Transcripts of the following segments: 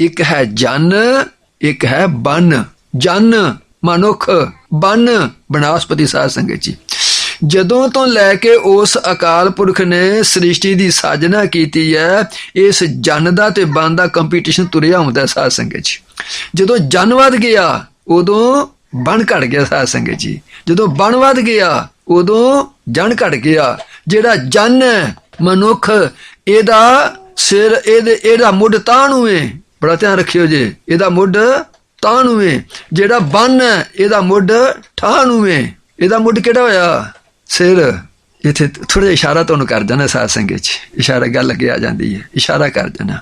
ਇੱਕ ਹੈ ਜਨ, ਇੱਕ ਹੈ ਬਨ। ਜਨ ਮਨੁੱਖ, ਬਨ ਬਨਾਸਪਤੀ ਸਾਧ ਸੰਗਤ ਜੀ। ਜਦੋਂ ਤੋਂ ਲੈ ਕੇ ਉਸ ਅਕਾਲ ਪੁਰਖ ਨੇ ਸ੍ਰਿਸ਼ਟੀ ਦੀ ਸਾਜਨਾ ਕੀਤੀ ਹੈ, ਇਸ ਜਨ ਦਾ ਤੇ ਬਨ ਦਾ ਕੰਪੀਟੀਸ਼ਨ ਤੁਰਿਆ ਹੁੰਦਾ ਹੈ ਸਾਧ ਸੰਗਤ ਜੀ। ਜਦੋਂ ਜਨ ਵੱਧ ਗਿਆ, ਉਦੋਂ ਬਣ ਘਟ ਗਿਆ ਸਾਧ ਸੰਗਤ ਜੀ। ਜਦੋਂ ਬਣ ਵੱਧ ਗਿਆ, ਉਦੋਂ ਜਨ ਘਟ ਗਿਆ। ਜਿਹੜਾ ਜਨ ਮਨੁੱਖ, ਇਹਦਾ ਸਿਰ, ਇਹਦੇ ਇਹਦਾ ਮੁੱਢ ਤਾਂ ਨੂੰ ਏ। ਬੜਾ ਧਿਆਨ ਰੱਖਿਓ ਜੇ। ਇਹਦਾ ਮੁੱਢ ਤਾਂ ਨੂੰ ਏ। ਜਿਹੜਾ ਬੰਨ ਹੈ, ਇਹਦਾ ਮੁੱਢ ਠਾਹ ਨੂੰ ਏ। ਇਹਦਾ ਮੁੱਢ ਕਿਹੜਾ ਹੋਇਆ? ਸਿਰ। ਇੱਥੇ ਥੋੜਾ ਜਿਹਾ ਇਸ਼ਾਰਾ ਤੁਹਾਨੂੰ ਕਰ ਦੇਣਾ ਸਾਧ ਸੰਗਤ ਚ। ਇਸ਼ਾਰਾ ਗੱਲ ਅੱਗੇ ਆ ਜਾਂਦੀ ਹੈ ਇਸ਼ਾਰਾ ਕਰ ਦੇਣਾ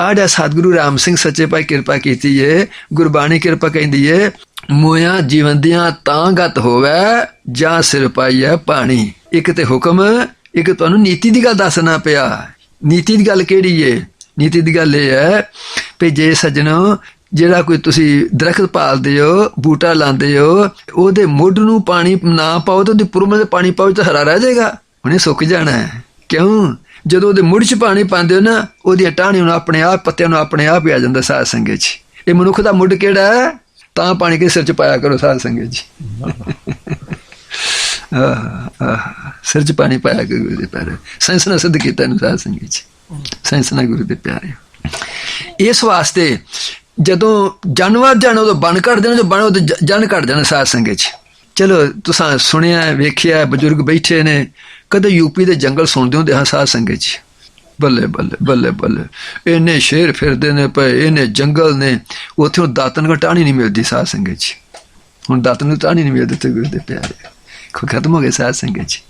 ਆੜਾ ਸਤਿਗੁਰੂ ਰਾਮ ਸਿੰਘ ਸੱਚੇ ਪਾਈ ਕਿਰਪਾ ਕੀਤੀ ਏ, ਗੁਰਬਾਣੀ ਕਿਰਪਾ ਕਹਿੰਦੀ ਏ, ਮੋਇਆ ਜੀਵਨ ਦੀਆਂ ਤਾਂ ਗਤ ਹੋਵੇ, ਜਾਂ ਸਿਰ ਪਾਈਐ ਪਾਣੀ। ਇੱਕ ਤੇ ਹੁਕਮ, ਇੱਕ ਤੁਹਾਨੂੰ ਨੀਤੀ ਦੀ ਗੱਲ ਦੱਸਣਾ ਪਿਆ। ਨੀਤੀ ਦੀ ਗੱਲ ਕਿਹੜੀ ਏ? ਨੀਤੀ ਦੀ ਗੱਲ ਇਹ ਹੈ ਵੀ ਜੇ ਸੱਜਣੋ ਜਿਹੜਾ ਕੋਈ ਤੁਸੀਂ ਦਰਖਤ ਪਾਲਦੇ ਹੋ ਬੂਟਾ ਲਾਉਂਦੇ ਹੋ ਉਹਦੇ ਮੁੱਢ ਨੂੰ ਪਾਣੀ ਨਾ ਪਾਓ ਤਾਂ ਉਹਦੀ ਪੁਰਮੇ ਤੇ ਪਾਣੀ ਪਾਓ ਤਾਂ ਹਰਾ ਰਹਿ ਜਾਏਗਾ। ਉਹਨੇ ਸੁੱਕ ਜਾਣਾ ਹੈ। ਕਿਉਂ? ਜਦੋਂ ਉਹਦੇ ਮੁੱਢ 'ਚ ਪਾਣੀ ਪਾਉਂਦੇ ਹੋ ਨਾ ਉਹਦੀਆਂ ਟਾਹਣੀਆਂ ਨੂੰ ਆਪਣੇ ਆਪ ਪੱਤਿਆਂ ਨੂੰ ਆਪਣੇ ਆਪ ਹੀ ਆ ਜਾਂਦਾ ਸਾਧ ਸੰਗਤ 'ਚ। ਇਹ ਮਨੁੱਖ ਦਾ ਮੁੱਢ ਕਿਹੜਾ ਹੈ? ਤਾਂ ਪਾਣੀ ਕੇ ਸਿਰ 'ਚ ਪਾਇਆ ਕਰੋ ਸਾਧ ਸੰਗਤ 'ਚ। ਆਹ, ਆਹ, ਸਿਰ 'ਚ ਪਾਣੀ ਪਾਇਆ ਕਰੋ ਗੁਰੂ ਦੇ ਪਿਆਰੇ ਸਾਇੰਸ ਨੇ ਸਿੱਧ ਕੀਤਾ ਨੂੰ ਸਾਧ ਸੰਗਤ 'ਚ। ਸਾਇੰਸ ਨਾਲ ਗੁਰੂ ਦੇ ਪਿਆਰੇ। ਇਸ ਵਾਸਤੇ ਜਦੋਂ ਜਾਨਵਰ ਜਾਣੋ ਉਦੋਂ ਬਣ ਕੱਢ ਦੇਣਾ ਜੋ ਬਣੋ ਤਾਂ ਜਨ ਕੱਢ ਦੇਣਾ ਸਾਧ ਸੰਗਤ 'ਚ। ਚਲੋ ਤੁਸੀਂ ਸੁਣਿਆ, ਵੇਖਿਆ, ਬਜ਼ੁਰਗ ਬੈਠੇ ਨੇ, ਕਦੇ ਯੂਪੀ ਦੇ ਜੰਗਲ ਸੁਣਦੇ ਹੁੰਦੇ ਹਾਂ ਸਾਧ ਸੰਗਤ 'ਚ। ਬੱਲੇ ਬੱਲੇ ਬੱਲੇ ਬੱਲੇ। ਇਹਨੇ ਸ਼ੇਰ ਫਿਰਦੇ ਨੇ ਪਏ ਇਹਨੇ ਜੰਗਲ ਨੇ, ਉੱਥੇ ਉਹ ਦਾਤਨ ਘਟਾਣੀ ਨਹੀਂ ਮਿਲਦੀ ਸਾਧ ਸੰਗਤ 'ਚ। ਹੁਣ ਦਾਤਨ ਨੂੰ ਟਾਣੀ ਨਹੀਂ ਮਿਲਦੀ ਤੇ ਗੁਰੂ ਦੇ ਪਿਆਰੇ। ਖਤਮ ਹੋ ਗਏ ਸਾਧ ਸੰਗਤ 'ਚ।